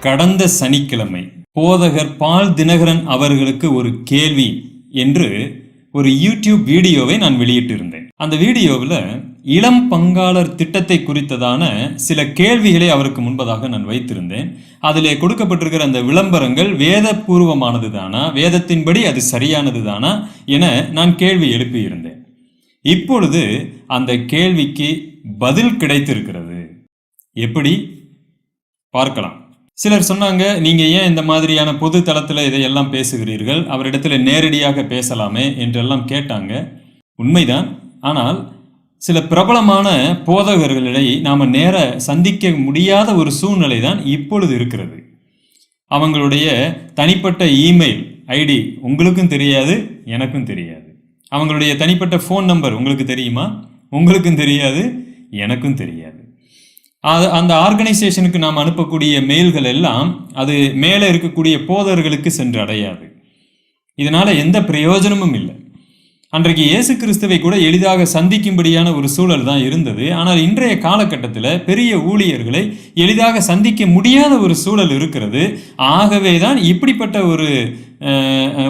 கடந்த சனிக்கிழமை. போதகர் பால் தினகரன் அவர்களுக்கு ஒரு கேள்வி என்று ஒரு யூடியூப் வீடியோவை நான் வெளியிட்டிருந்தேன். அந்த வீடியோவில் இளம் பங்காளர் திட்டத்தை குறித்ததான சில கேள்விகளை அவருக்கு முன்பதாக நான் வைத்திருந்தேன். அதிலே கொடுக்கப்பட்டிருக்கிற அந்த விளம்பரங்கள் வேதபூர்வமானது தானா வேதத்தின்படி அது சரியானது தானா என நான் கேள்வி எழுப்பியிருந்தேன். இப்பொழுது அந்த கேள்விக்கு பதில் கிடைத்திருக்கிறது. எப்படி? பார்க்கலாம். சிலர் சொன்னாங்க நீங்க ஏன் இந்த மாதிரியான பொது தளத்தில் இதையெல்லாம் பேசுகிறீர்கள்? அவரிடத்துல நேரடியாக பேசலாமே என்றெல்லாம் கேட்டாங்க. உண்மைதான். ஆனால் சில பிரபலமான போதகர்களை நாம் நேர சந்திக்க முடியாத ஒரு சூழ்நிலை தான் இப்பொழுது இருக்கிறது. அவங்களுடைய தனிப்பட்ட இமெயில் ஐடி உங்களுக்கும் தெரியாது எனக்கும் தெரியாது. அவங்களுடைய தனிப்பட்ட ஃபோன் நம்பர் உங்களுக்கு தெரியுமா? உங்களுக்கும் தெரியாது எனக்கும் தெரியாது. அது அந்த ஆர்கனைசேஷனுக்கு நாம் அனுப்பக்கூடிய மெயில்கள் எல்லாம் அது மேலே இருக்கக்கூடிய போதர்களுக்கு சென்று அடையாது இதனால் எந்த பிரயோஜனமும் இல்லை. அன்றைக்கு இயேசு கிறிஸ்துவை கூட எளிதாக சந்திக்கும்படியான ஒரு சூழல் தான் இருந்தது. ஆனால் இன்றைய காலகட்டத்தில் பெரிய ஊழியர்களை எளிதாக சந்திக்க முடியாத ஒரு சூழல் இருக்கிறது. ஆகவே தான் இப்படிப்பட்ட ஒரு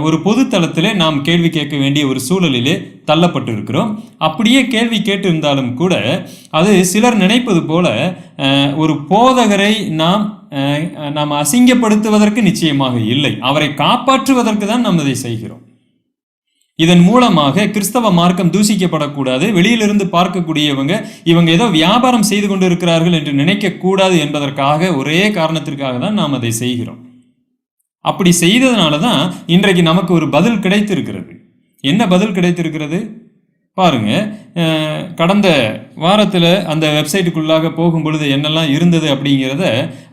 ஒரு பொது நாம் கேள்வி கேட்க வேண்டிய ஒரு சூழலிலே தள்ளப்பட்டு இருக்கிறோம் அப்படியே கேள்வி கேட்டிருந்தாலும் கூட அது சிலர் நினைப்பது போல ஒரு போதகரை நாம் நாம் அசிங்கப்படுத்துவதற்கு நிச்சயமாக இல்லை. அவரை காப்பாற்றுவதற்கு தான் நாம் இதை செய்கிறோம். இதன் மூலமாக கிறிஸ்தவ மார்க்கம் தூசிக்கப்படக்கூடாது. வெளியிலிருந்து பார்க்கக்கூடியவங்க இவங்க ஏதோ வியாபாரம் செய்து கொண்டு இருக்கிறார்கள் என்று நினைக்கக்கூடாது என்பதற்காக ஒரே காரணத்திற்காக தான் நாம் அதை செய்கிறோம். அப்படி செய்ததுனால தான் இன்றைக்கு நமக்கு ஒரு பதில் கிடைத்திருக்கிறது. என்ன பதில் கிடைத்திருக்கிறது? பாருங்க கடந்த வாரத்தில் அந்த வெப்சைட்டுக்குள்ளாக போகும் பொழுது என்னெல்லாம் இருந்தது அப்படிங்கிறத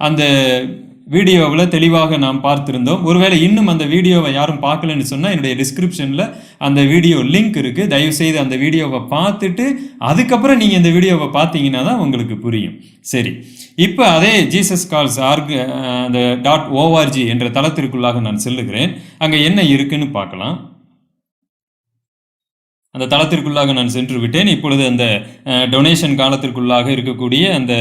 அந்த வீடியோவில் தெளிவாக நாம் பார்த்திருந்தோம். ஒருவேளை இன்னும் அந்த வீடியோவை யாரும் பார்க்கலன்னு சொன்னால் என்னுடைய டிஸ்கிரிப்ஷனில் அந்த வீடியோ லிங்க் இருக்குது தயவுசெய்து அந்த வீடியோவை பார்த்துட்டு அதுக்கப்புறம் நீங்கள் இந்த வீடியோவை பார்த்தீங்கன்னா தான் உங்களுக்கு புரியும். சரி. இப்போ அதே ஜீசஸ் கால்ஸ் ஆர்க அந்த டாட் ஓஆர்ஜி என்ற தளத்திற்குள்ளாக நான் செல்லுகிறேன். அங்கே என்ன இருக்குன்னு பார்க்கலாம். அந்த தளத்திற்குள்ளாக நான் சென்று விட்டேன் இப்பொழுது அந்த டொனேஷன் காலத்திற்குள்ளாக இருக்கக்கூடிய அந்த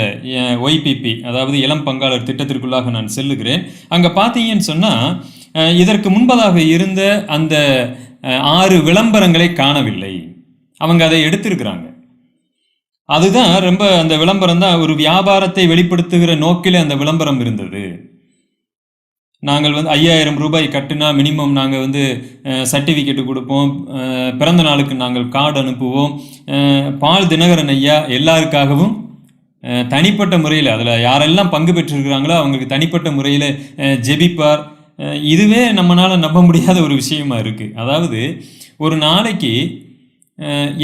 ஒய்பிபி அதாவது இளம் பங்காளர் திட்டத்திற்குள்ளாக நான் செல்லுகிறேன். அங்கே பார்த்தீங்கன்னு சொன்னால் இதற்கு முன்பதாக இருந்த அந்த ஆறு விளம்பரங்களை காணவில்லை. அவங்க அதை எடுத்திருக்கிறாங்க. அதுதான் ரொம்ப அந்த விளம்பரம் தான் ஒரு வியாபாரத்தை வெளிப்படுத்துகிற நோக்கில் அந்த விளம்பரம் இருந்தது. நாங்கள் வந்து ஐயாயிரம் ரூபாய் கட்டினா மினிமம் நாங்கள் வந்து சர்டிஃபிகேட் கொடுப்போம். பிறந்த நாளுக்கு நாங்கள் கார்டு அனுப்புவோம். பால் தினகரன் ஐயா எல்லாருக்காகவும் தனிப்பட்ட முறையில் அதில் யாரெல்லாம் பங்கு பெற்றிருக்கிறாங்களோ அவங்களுக்கு தனிப்பட்ட முறையில் ஜெபிப்பார். இதுவே நம்மளால் நம்ப முடியாத ஒரு விஷயமா இருக்குது அதாவது ஒரு நாளைக்கு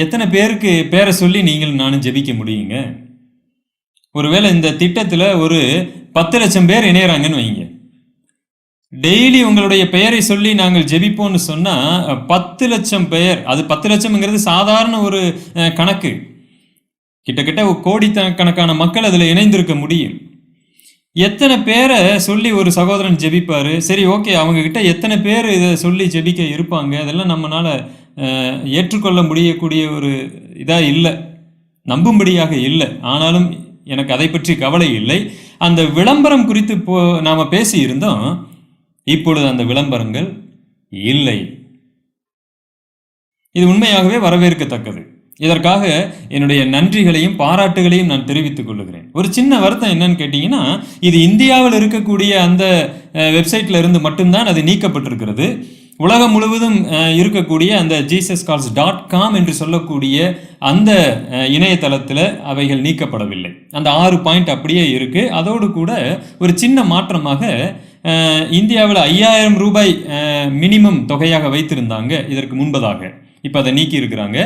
எத்தனை பேருக்கு பேரை சொல்லி நீங்கள் நானும் ஜெபிக்க முடியுங்க? ஒருவேளை இந்த திட்டத்தில் ஒரு பத்து லட்சம் பேர் இணையறாங்கன்னு வைங்க. டெய்லி உங்களுடைய பெயரை சொல்லி நாங்கள் ஜெபிப்போம்னு சொன்னா பத்து லட்சம் பெயர். அது பத்து லட்சம்ங்கிறது சாதாரண ஒரு கணக்கு. கிட்டத்தட்ட ஒரு கணக்கான மக்கள் அதில் இணைந்திருக்க முடியும். எத்தனை பேரை சொல்லி ஒரு சகோதரன் ஜெபிப்பார்? சரி ஓகே அவங்க கிட்ட எத்தனை பேர் இதை சொல்லி ஜெபிக்க இருப்பாங்க? அதெல்லாம் நம்மளால் ஏற்றுக்கொள்ள முடியக்கூடிய ஒரு இதாக இல்லை. நம்பும்படியாக இல்லை. ஆனாலும் எனக்கு அதை பற்றி கவலை இல்லை. அந்த விளம்பரம் குறித்து போ நாம் பேசியிருந்தோம். இப்பொழுது அந்த விளம்பரங்கள் இல்லை. இது உண்மையாகவே வரவேற்கத்தக்கது. இதற்காக என்னுடைய நன்றிகளையும் பாராட்டுகளையும் நான் தெரிவித்துக் கொள்ளுகிறேன் ஒரு சின்ன வருத்தம் என்னன்னு கேட்டிங்கன்னா இது இந்தியாவில் இருக்கக்கூடிய அந்த வெப்சைட்ல இருந்து மட்டும்தான் அது நீக்கப்பட்டிருக்கிறது. உலகம் முழுவதும் இருக்கக்கூடிய அந்த ஜீசஸ் கால்ஸ் டாட் காம் என்று சொல்லக்கூடிய அந்த இணையதளத்தில் அவைகள் நீக்கப்படவில்லை. அந்த ஆறு பாயிண்ட் அப்படியே இருக்குது அதோடு கூட ஒரு சின்ன மாற்றமாக இந்தியாவில் ஐயாயிரம் ரூபாய் மினிமம் தொகையாக வைத்திருந்தாங்க. இதற்கு முன்பதாக. இப்போ அதை நீக்கி இருக்கிறாங்க.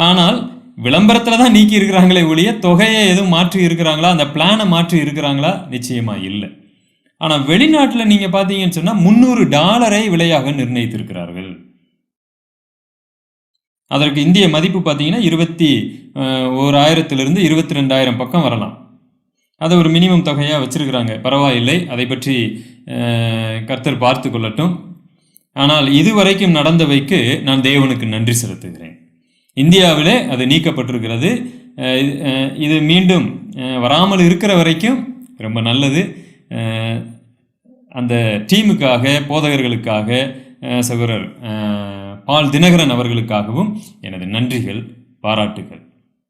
ஆனால் விளம்பரத்தில் தான் நீக்கி இருக்கிறாங்களே ஒழிய தொகையை எதுவும் மாற்றி இருக்கிறாங்களா? அந்த பிளானை மாற்றி இருக்கிறாங்களா? நிச்சயமாக இல்லை. ஆனால் வெளிநாட்டில் நீங்கள் பார்த்தீங்கன்னு சொன்னால் முந்நூறு டாலரை விலையாக நிர்ணயித்திருக்கிறார்கள். அதற்கு இந்திய மதிப்பு பார்த்தீங்கன்னா இருபத்தி அஹ், ஓர் ஆயிரத்திலிருந்து இருபத்தி ரெண்டாயிரம் பக்கம் வரலாம். அதை ஒரு மினிமம் தொகையாக வச்சுருக்கிறாங்க. பரவாயில்லை. அதை பற்றி கர்த்தர் பார்த்து கொள்ளட்டும். ஆனால் இதுவரைக்கும் நடந்தவைக்கு நான் தேவனுக்கு நன்றி செலுத்துகிறேன். இந்தியாவிலே அது நீக்கப்பட்டிருக்கிறது. இது- மீண்டும் வராமல் இருக்கிற வரைக்கும் ரொம்ப நல்லது. அந்த டீமுக்காக போதகர்களுக்காக சகோதரர் பால் தினகரன் அவர்களுக்காகவும் எனது நன்றிகள் பாராட்டுகள்.